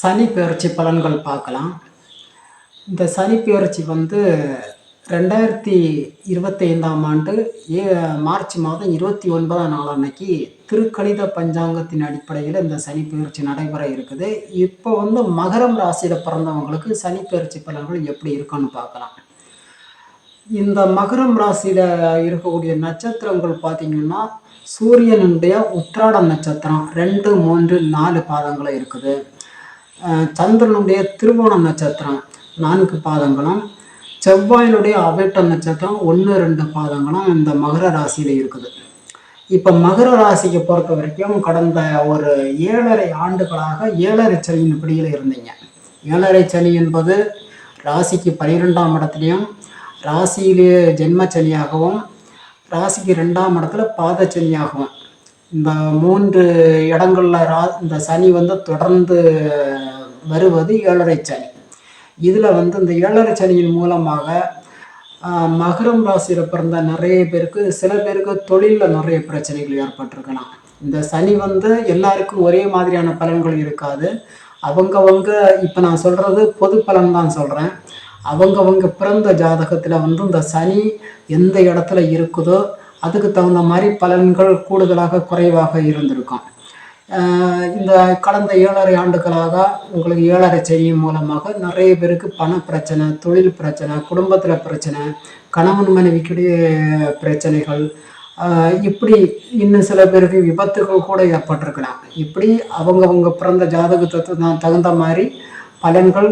சனி பெயர்ச்சி பலன்கள் பார்க்கலாம். இந்த சனி பெயர்ச்சி வந்து ரெண்டாயிரத்தி இருபத்தைந்தாம் ஆண்டு ஏ மார்ச் மாதம் இருபத்தி ஒன்பதாம் நாள் அன்னைக்கு திருக்கணித பஞ்சாங்கத்தின் அடிப்படையில் இந்த சனி பெயர்ச்சி நடைபெற இருக்குது. இப்போ வந்து மகரம் ராசியில் பிறந்தவங்களுக்கு சனி பெயர்ச்சி பலன்கள் எப்படி இருக்குன்னு பார்க்கலாம். இந்த மகரம் ராசியில் இருக்கக்கூடிய நட்சத்திரங்கள் பார்த்திங்கன்னா சூரியனுடைய உத்திராட நட்சத்திரம் ரெண்டு மூன்று நாலு பாதங்களும் இருக்குது. சந்திரனுடைய திருவோண நட்சத்திரம் நான்கு பாதங்களும் செவ்வாயினுடைய அவேட்ட நட்சத்திரம் ஒன்று ரெண்டு பாதங்களும் இந்த மகர ராசியில் இருக்குது. இப்போ மகர ராசிக்கு பொறுத்த வரைக்கும் கடந்த ஒரு ஏழரை ஆண்டுகளாக ஏழரை சனியின் பிடியில் இருந்தீங்க. ஏழரை சனி என்பது ராசிக்கு பனிரெண்டாம் இடத்துலையும் ராசியிலேயே ஜென்ம சனியாகவும் ராசிக்கு ரெண்டாம் இடத்துல பாதச்சனியாகவும் இந்த மூன்று இடங்கள்ல ரா இந்த சனி வந்து தொடர்ந்து வருவது ஏழரை சனி. இதில் வந்து இந்த ஏழரை சனியின் மூலமாக மகரம் ராசியில் பிறந்த நிறைய பேருக்கு சில பேருக்கு தொழிலில் நிறைய பிரச்சனைகள் ஏற்பட்டிருக்கலாம். இந்த சனி வந்து எல்லாருக்கும் ஒரே மாதிரியான பலன்கள் இருக்காது. அவங்கவங்க இப்போ நான் சொல்கிறது பொது பலன் தான் சொல்கிறேன் அவங்கவங்க பிறந்த ஜாதகத்தில் வந்து இந்த சனி எந்த இடத்துல இருக்குதோ அதுக்கு தகுந்த மாதிரி பலன்கள் கூடுதலாக குறைவாக இருந்திருக்கும். இந்த கடந்த ஏழரை ஆண்டுகளாக உங்களுக்கு ஏழரை செய்யும் மூலமாக நிறைய பேருக்கு பண பிரச்சனை தொழில் பிரச்சனை குடும்பத்தில் பிரச்சனை கணவன் மனைவிக்கிடையே பிரச்சனைகள் இப்படி இன்னும் சில பேருக்கு விபத்துகள் கூட ஏற்பட்டிருக்கலாம் இப்படி அவங்கவுங்க பிறந்த ஜாதகத்துக்கு தான் தகுந்த மாதிரி பலன்கள்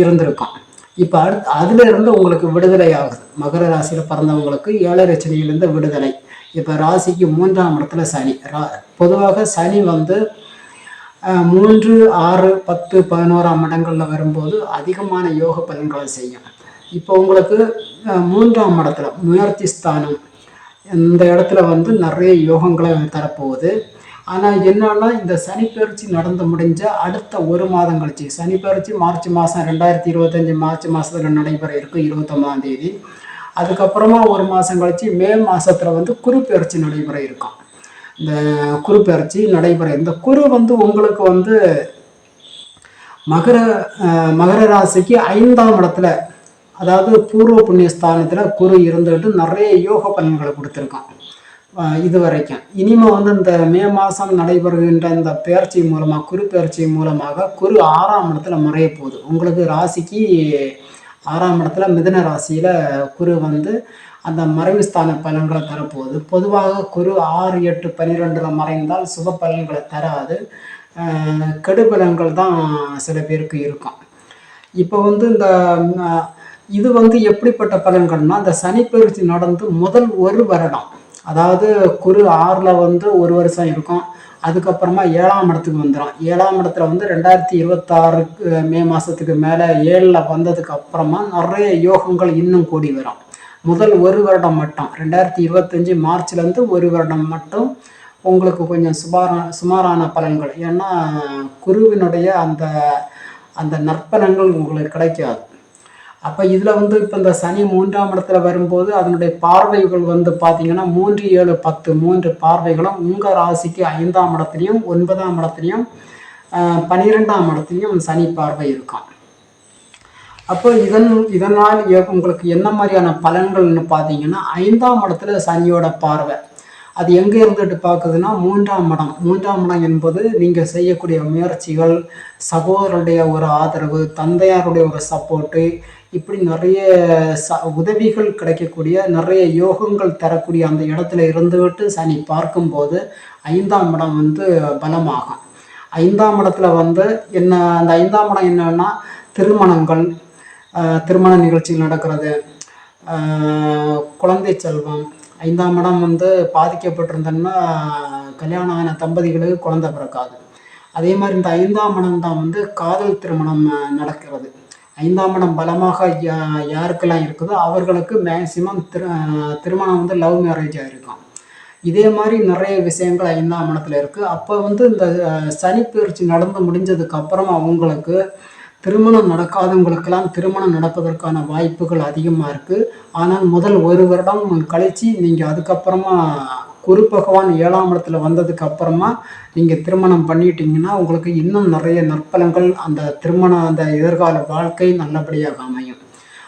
இருந்திருக்கும். இப்போ அடுத்து அதுல இருந்து உங்களுக்கு விடுதலை ஆகுது மகர ராசியில் பிறந்தவங்களுக்கு ஏழரை சனியிலேருந்து விடுதலை. இப்போ ராசிக்கு மூன்றாம் இடத்துல சனி. ரா பொதுவாக சனி வந்து மூன்று ஆறு பத்து பதினோராம் இடங்களில் வரும்போது அதிகமான யோக பலன்களை செய்யும். இப்போ உங்களுக்கு மூன்றாம் இடத்துல முயற்சி ஸ்தானம். இந்த இடத்துல வந்து நிறைய யோகங்களை தரப்போகுது. ஆனால் என்னன்னா இந்த சனிப்பெயர்ச்சி நடந்து முடிஞ்ச அடுத்த ஒரு மாதம் கழிச்சு சனிப்பெயர்ச்சி மார்ச் மாதம் ரெண்டாயிரத்தி இருபத்தஞ்சி மார்ச் மாதத்தில் நடைபெற இருக்கும் இருபத்தொம்பதாம் தேதி. அதுக்கப்புறமா ஒரு மாதம் கழிச்சு மே மாதத்தில் வந்து குரு நடைபெற இருக்கும். இந்த குரு நடைபெற இந்த குரு வந்து உங்களுக்கு வந்து மகர மகர ராசிக்கு ஐந்தாம் இடத்துல அதாவது பூர்வ புண்ணிய ஸ்தானத்தில் குரு இருந்துட்டு நிறைய யோக பலன்களை கொடுத்துருக்கான் இது வரைக்கும் இனிமே வந்து இந்த மே மாதம் நடைபெறுகின்ற இந்த பெயர்ச்சி மூலமாக குரு பெயர்ச்சி மூலமாக குரு ஆறாம் இடத்துல மறைய போகுது. உங்களுக்கு ராசிக்கு ஆறாம் இடத்துல மிதன ராசியில் குரு வந்து அந்த மறைவு ஸ்தான பலன்களை தரப்போகுது. பொதுவாக குரு ஆறு எட்டு பன்னிரெண்டில் மறைந்தால் சுப பலன்களை தராது. கெடு பலன்கள் தான் சில பேருக்கு இருக்கும். இப்போ வந்து இந்த இது வந்து எப்படிப்பட்ட பலன்கள்னால் இந்த சனிப்பெயர்ச்சி நடந்து முதல் ஒரு வருடம் அதாவது குரு ஆறில் வந்து ஒரு வருஷம் இருக்கும். அதுக்கப்புறமா ஏழாம் இடத்துக்கு வந்துடும் ஏழாம் இடத்துல வந்து ரெண்டாயிரத்தி இருபத்தாறுக்கு மே மாதத்துக்கு மேலே ஏழில் வந்ததுக்கு அப்புறமா நிறைய யோகங்கள் இன்னும் கூடி வரும். முதல் ஒரு வருடம் மட்டும். ரெண்டாயிரத்தி இருபத்தஞ்சி மார்ச்லேருந்து ஒரு வருடம் மட்டும் உங்களுக்கு கொஞ்சம் சுமாரா சுமாரான பலன்கள். ஏன்னா குருவினுடைய அந்த அந்த நற்பலன்கள் உங்களுக்கு கிடைக்காது. அப்போ இதில் வந்து இப்போ இந்த சனி மூன்றாம் இடத்துல வரும்போது அதனுடைய பார்வைகள் வந்து பார்த்திங்கன்னா மூன்று ஏழு பத்து மூன்று பார்வைகளும் உங்கள் ராசிக்கு ஐந்தாம் இடத்துலையும் ஒன்பதாம் இடத்துலையும் பன்னிரெண்டாம் இடத்துலையும் சனி பார்வை இருக்கும். அப்போ இதன் இதனால் உங்களுக்கு என்ன மாதிரியான பலன்கள்னு பார்த்தீங்கன்னா ஐந்தாம் இடத்துல சனியோட பார்வை. அது எங்கே இருந்துட்டு பார்க்குதுன்னா மூன்றாம் இடம் மூன்றாம் இடம் என்பது நீங்கள் செய்யக்கூடிய முயற்சிகள் சகோதரருடைய ஒரு ஆதரவு தந்தையாருடைய ஒரு சப்போர்ட்டு இப்படி நிறைய ச உதவிகள் கிடைக்கக்கூடிய நிறைய யோகங்கள் தரக்கூடிய அந்த இடத்துல இருந்துவிட்டு சனி பார்க்கும்போது ஐந்தாம் இடம் வந்து பலமாகும். ஐந்தாம் இடத்துல வந்து என்ன அந்த ஐந்தாம் இடம் என்னன்னா திருமணங்கள் திருமண நிகழ்ச்சிகள் நடக்கிறது குழந்தை செல்வம் ஐந்தாம் இடம் வந்து பாதிக்கப்பட்டிருந்தன்னா கல்யாணம் ஆன தம்பதிகளுக்கு குழந்தை பிறக்காது. அதே மாதிரி இந்த ஐந்தாம் இடம் தான் வந்து காதல் திருமணம் நடக்கிறது. ஐந்தாம் இடம் பலமாக யா- யாருக்கெல்லாம் இருக்குதோ அவர்களுக்கு மேக்சிமம் திரு திருமணம் வந்து லவ் மேரேஜ் ஆகிருக்கும் இதே மாதிரி நிறைய விஷயங்கள் ஐந்தாம் இடத்துல இருக்குது அப்போ வந்து இந்த அஹ், பயிற்சி நடந்து முடிஞ்சதுக்கு அப்புறமா அவங்களுக்கு திருமணம் நடக்காதவங்களுக்கெல்லாம் திருமணம் நடப்பதற்கான வாய்ப்புகள் அதிகமாக இருக்குது ஆனால் முதல் ஒரு வருடம் கழித்து நீங்கள் அதுக்கப்புறமா குரு பகவான் ஏழாம் இடத்துல வந்ததுக்கு அப்புறமா நீங்கள் திருமணம் பண்ணிட்டீங்கன்னா உங்களுக்கு இன்னும் நிறைய நற்பலங்கள் அந்த திருமண அந்த எதிர்கால வாழ்க்கை நல்லபடியாக அமையும்.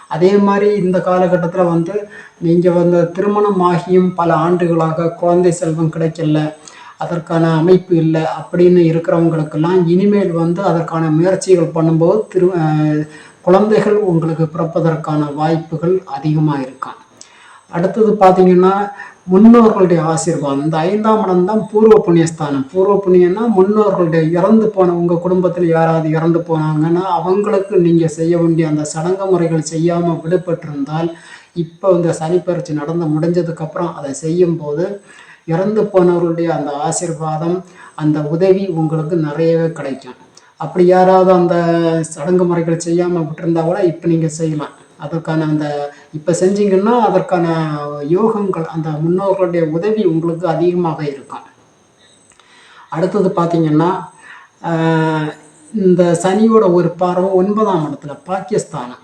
அதே மாதிரி இந்த காலகட்டத்தில் வந்து நீங்கள் வந்து திருமணம் ஆகியும் பல ஆண்டுகளாக குழந்தை செல்வம் கிடைக்கல. அதற்கான அமைப்பு இல்லை அப்படின்னு இருக்கிறவங்களுக்கெல்லாம் இனிமேல் வந்து அதற்கான முயற்சிகள் பண்ணும்போது திரு குழந்தைகள் உங்களுக்கு பிறப்பதற்கான வாய்ப்புகள் அதிகமாக இருக்கும் அடுத்தது பார்த்தீங்கன்னா முன்னோர்களுடைய ஆசீர்வாதம். இந்த ஐந்தாம் இடம் தான் பூர்வ புண்ணியஸ்தானம். பூர்வ புண்ணியம்னா முன்னோர்களுடைய இறந்து போன உங்கள் குடும்பத்தில் யாராவது இறந்து போனாங்கன்னா அவங்களுக்கு நீங்கள் செய்ய வேண்டிய அந்த சடங்கு முறைகள் செய்யாமல் விடுபட்டிருந்தால் இப்போ இந்த சனிப்பயிற்சி நடந்து முடிஞ்சதுக்கப்புறம் அதை செய்யும்போது இறந்து போனவர்களுடைய அந்த ஆசீர்வாதம் அந்த உதவி உங்களுக்கு நிறையவே கிடைக்கும். அப்படி யாராவது அந்த சடங்கு முறைகள் செய்யாமல் விட்டுருந்தா கூட இப்போ நீங்கள் செய்யலாம். அதற்கான அந்த இப்போ செஞ்சீங்கன்னா அதற்கான யோகங்கள் அந்த முன்னோர்களுடைய உதவி உங்களுக்கு அதிகமாக இருக்கும். அடுத்தது பார்த்தீங்கன்னா இந்த சனியோட ஒரு பார்வை ஒன்பதாம் இடத்துல பாகிஸ்தானம்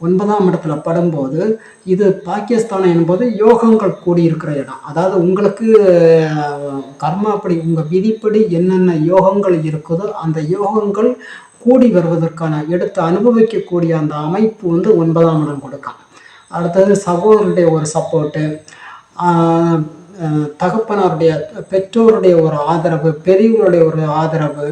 ஒன்பதாம் இடத்துல படும்போது இது பாகிஸ்தான் என்பது யோகங்கள் கூடியிருக்கிற இடம். அதாவது உங்களுக்கு ஆஹ், கர்மாப்படி உங்கள் விதிப்படி என்னென்ன யோகங்கள் இருக்குதோ அந்த யோகங்கள் கூடி வருவதற்கான எடுத்து அனுபவிக்கக்கூடிய அந்த அமைப்பு வந்து ஒன்பதாம் இடம் கொடுக்கும். அடுத்தது சகோதரருடைய ஒரு சப்போர்ட்டு தகப்பனாருடைய பெற்றோருடைய ஒரு ஆதரவு பெரியவருடைய ஒரு ஆதரவு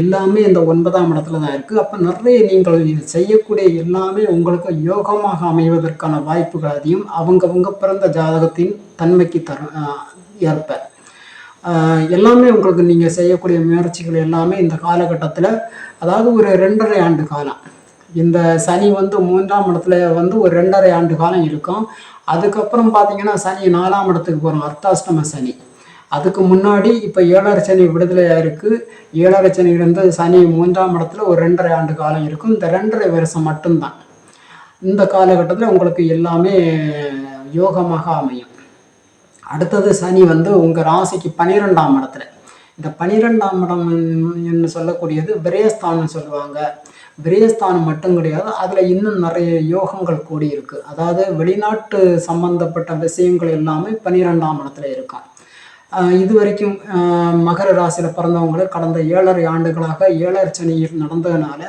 எல்லாமே இந்த ஒன்பதாம் இடத்துல தான் இருக்குது அப்போ நிறைய நீங்கள் செய்யக்கூடிய எல்லாமே உங்களுக்கு யோகமாக அமைவதற்கான வாய்ப்புகள் அதிகம். அவங்கவங்க பிறந்த ஜாதகத்தின் தன்மைக்கு தர ஏற்ப. எல்லாமே உங்களுக்கு நீங்கள் செய்யக்கூடிய முயற்சிகள் எல்லாமே இந்த காலகட்டத்தில் அதாவது ஒரு ரெண்டரை ஆண்டு காலம். இந்த சனி வந்து மூன்றாம் இடத்துல வந்து ஒரு ரெண்டரை ஆண்டு காலம் இருக்கும். அதுக்கப்புறம் பார்த்தீங்கன்னா சனி நாலாம் இடத்துக்கு போகிறோம் அர்த்தாஷ்டம சனி. அதுக்கு முன்னாடி இப்போ ஏழரை சனி விடுதலையாக இருக்குது ஏழரை சனியிலேருந்து சனி மூன்றாம் இடத்துல ஒரு ரெண்டரை ஆண்டு காலம் இருக்கும். இந்த ரெண்டரை வருஷம் மட்டும்தான். இந்த காலகட்டத்தில் உங்களுக்கு எல்லாமே யோகமாக அமையும். அடுத்தது சனி வந்து உங்கள் ராசிக்கு பன்னிரெண்டாம் இடத்துல. இந்த பனிரெண்டாம் இடம் என்று சொல்லக்கூடியது? விரயஸ்தானம் சொல்லுவாங்க. விரயஸ்தானம் மட்டும் கிடையாது. அதில் இன்னும் நிறைய யோகங்கள் கூடி இருக்கு அதாவது வெளிநாட்டு சம்பந்தப்பட்ட விஷயங்கள் எல்லாமே பன்னிரெண்டாம் இடத்துல இருக்கும் இது வரைக்கும் மகர ராசியில் பிறந்தவங்களுக்கு கடந்த ஏழரை ஆண்டுகளாக ஏழரை சனியில் நடந்ததுனால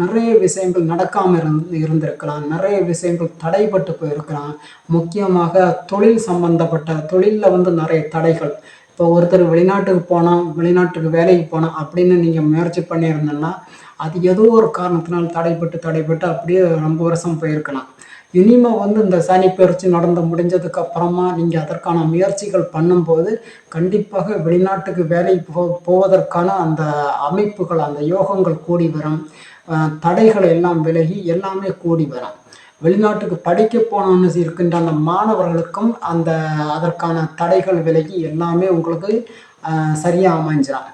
நிறைய விஷயங்கள் நடக்காமல் இருந்து இருந்திருக்கலாம். நிறைய விஷயங்கள் தடைப்பட்டு போயிருக்கலாம். முக்கியமாக தொழில் சம்பந்தப்பட்ட தொழிலில் வந்து நிறைய தடைகள். இப்போ ஒருத்தர் வெளிநாட்டுக்கு போனால் வெளிநாட்டுக்கு வேலைக்கு போனால் அப்படின்னு நீங்கள் முயற்சி பண்ணியிருந்தோன்னா அது ஏதோ ஒரு காரணத்தினால் தடைப்பட்டு தடைப்பட்டு அப்படியே ரொம்ப வருஷம் போயிருக்கலாம். இனிமே வந்து இந்த சனி பயிற்சி நடந்து முடிஞ்சதுக்கு அப்புறமா நீங்கள் அதற்கான முயற்சிகள் பண்ணும்போது கண்டிப்பாக வெளிநாட்டுக்கு வேலைக்கு போ போவதற்கான அந்த அமைப்புகள் அந்த யோகங்கள் கூடி வரும். தடைகள் எல்லாம் விலகி எல்லாமே கூடி வரும். வெளிநாட்டுக்கு படிக்க போனோன்னு இருக்கின்ற அந்த மாணவர்களுக்கும் அந்த அதற்கான தடைகள் விலகி எல்லாமே உங்களுக்கு சரியாக அமைஞ்சிடும்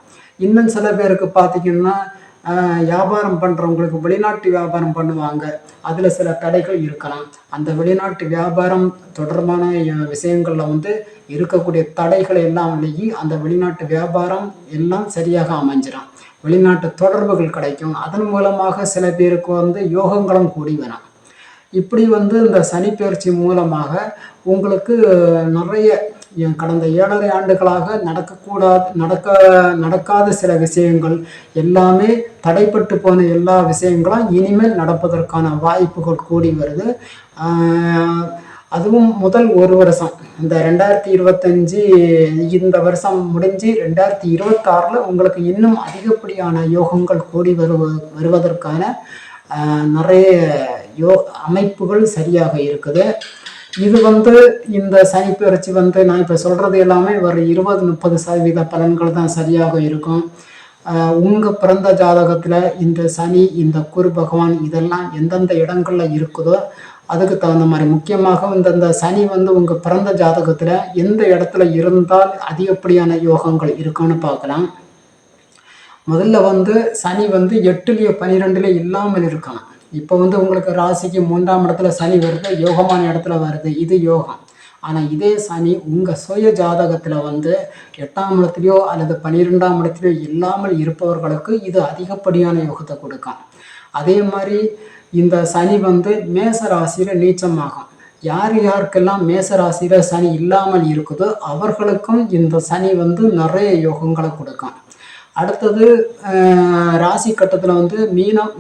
இன்னும் சில பேருக்கு பார்த்தீங்கன்னா வியாபாரம் பண்ணுறவங்களுக்கு வெளிநாட்டு வியாபாரம் பண்ணுவாங்க. அதில் சில தடைகள் இருக்கலாம். அந்த வெளிநாட்டு வியாபாரம் தொடர்பான விஷயங்களில் வந்து இருக்கக்கூடிய தடைகள் எல்லாம் விலகி அந்த வெளிநாட்டு வியாபாரம் எல்லாம் சரியாக அமைஞ்சிடும் வெளிநாட்டு தொடர்புகள் கிடைக்கும். அதன் மூலமாக சில பேருக்கு வந்து யோகங்களும் கூடி வரும். இப்படி வந்து இந்த சனிப்பெயர்ச்சி மூலமாக உங்களுக்கு நிறைய என் கடந்த ஏழரை ஆண்டுகளாக நடக்கக்கூடாது நடக்க நடக்காத சில விஷயங்கள் எல்லாமே தடைப்பட்டு போன எல்லா விஷயங்களும் இனிமேல் நடப்பதற்கான வாய்ப்புகள் கூடி வருது. அதுவும் முதல் ஒரு வருஷம். இந்த ரெண்டாயிரத்தி இருபத்தஞ்சி இந்த வருஷம் முடிஞ்சு ரெண்டாயிரத்தி இருபத்தாறில் உங்களுக்கு இன்னும் அதிகப்படியான யோகங்கள் கூடி வருவ வருவதற்கான நிறைய யோ அமைப்புகள் சரியாக இருக்குது. இது வந்து இந்த சனிப்பெயர்ச்சி வந்து நான் இப்போ சொல்கிறது எல்லாமே ஒரு இருபது முப்பது சதவீத பலன்கள் தான் சரியாக இருக்கும். உங்கள் உங்க பிறந்த ஜாதகத்தில் இந்த சனி இந்த குரு பகவான் இதெல்லாம் எந்தெந்த இடங்கள்ல இருக்குதோ அதுக்கு தகுந்த மாதிரி. முக்கியமாக இந்த இந்த சனி வந்து உங்க பிறந்த ஜாதகத்தில் எந்த இடத்துல இருந்தால் அதிகப்படியான யோகங்கள் இருக்குன்னு பார்க்கலாம். முதல்ல வந்து சனி வந்து எட்டுலேயோ பன்னிரெண்டுல இல்லாமல் இருக்கலாம். இப்போ வந்து உங்களுக்கு ராசிக்கு மூன்றாம் இடத்துல சனி வருது யோகமான இடத்துல வருது இது யோகம். ஆனால் இதே சனி உங்கள் சுய ஜாதகத்தில் வந்து எட்டாம் இடத்துலையோ அல்லது பன்னிரெண்டாம் இடத்துலையோ இல்லாமல் இருப்பவர்களுக்கு இது அதிகப்படியான யோகத்தை கொடுக்கும். அதே மாதிரி இந்த சனி வந்து மேச ராசியில் நீச்சமாகும். யார் யாருக்கெல்லாம் மேச ராசியில் சனி இல்லாமல் இருக்குதோ அவர்களுக்கும் இந்த சனி வந்து நிறைய யோகங்களை கொடுக்கும். அடுத்தது ராசி கட்டத்தில் வந்து மீனம்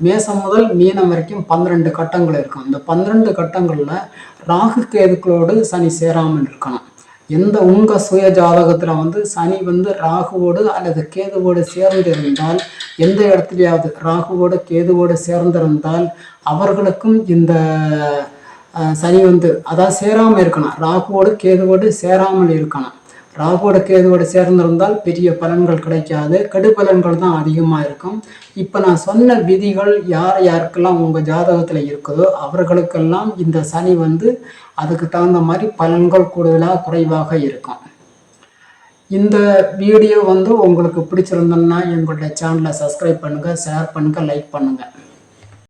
மேசம் முதல் மீனம் வரைக்கும் பன்னிரெண்டு கட்டங்கள் இருக்கும். இந்த பன்னிரெண்டு கட்டங்களில் ராகு கேதுக்களோடு சனி சேராமல் இருக்கணும் எந்த உங்க சுய ஜாதகத்தில் வந்து சனி வந்து ராகுவோடு அல்லது கேதுவோடு சேர்ந்து இருந்தால் எந்த இடத்துலையாவது ராகுவோடு கேதுவோடு சேர்ந்திருந்தால் அவர்களுக்கும் இந்த சனி வந்து அதான் சேராமல் இருக்கணும் ராகுவோடு கேதுவோடு சேராமல் இருக்கணும் ராகுவோட கேதுவோட சேர்ந்திருந்தால் பெரிய பலன்கள் கிடைக்காது. கெடுபலன்கள் தான் அதிகமாக இருக்கும். இப்போ நான் சொன்ன விதிகள் யார் யாருக்கெல்லாம் உங்கள் ஜாதகத்தில் இருக்குதோ அவர்களுக்கெல்லாம் இந்த சனி வந்து அதுக்கு தகுந்த மாதிரி பலன்கள் கூடுதலாக குறைவாக இருக்கும். இந்த வீடியோ வந்து உங்களுக்கு பிடிச்சிருந்தோம்னா எங்களுடைய சேனலை சப்ஸ்கிரைப் பண்ணுங்கள் ஷேர் பண்ணுங்கள் லைக் பண்ணுங்கள்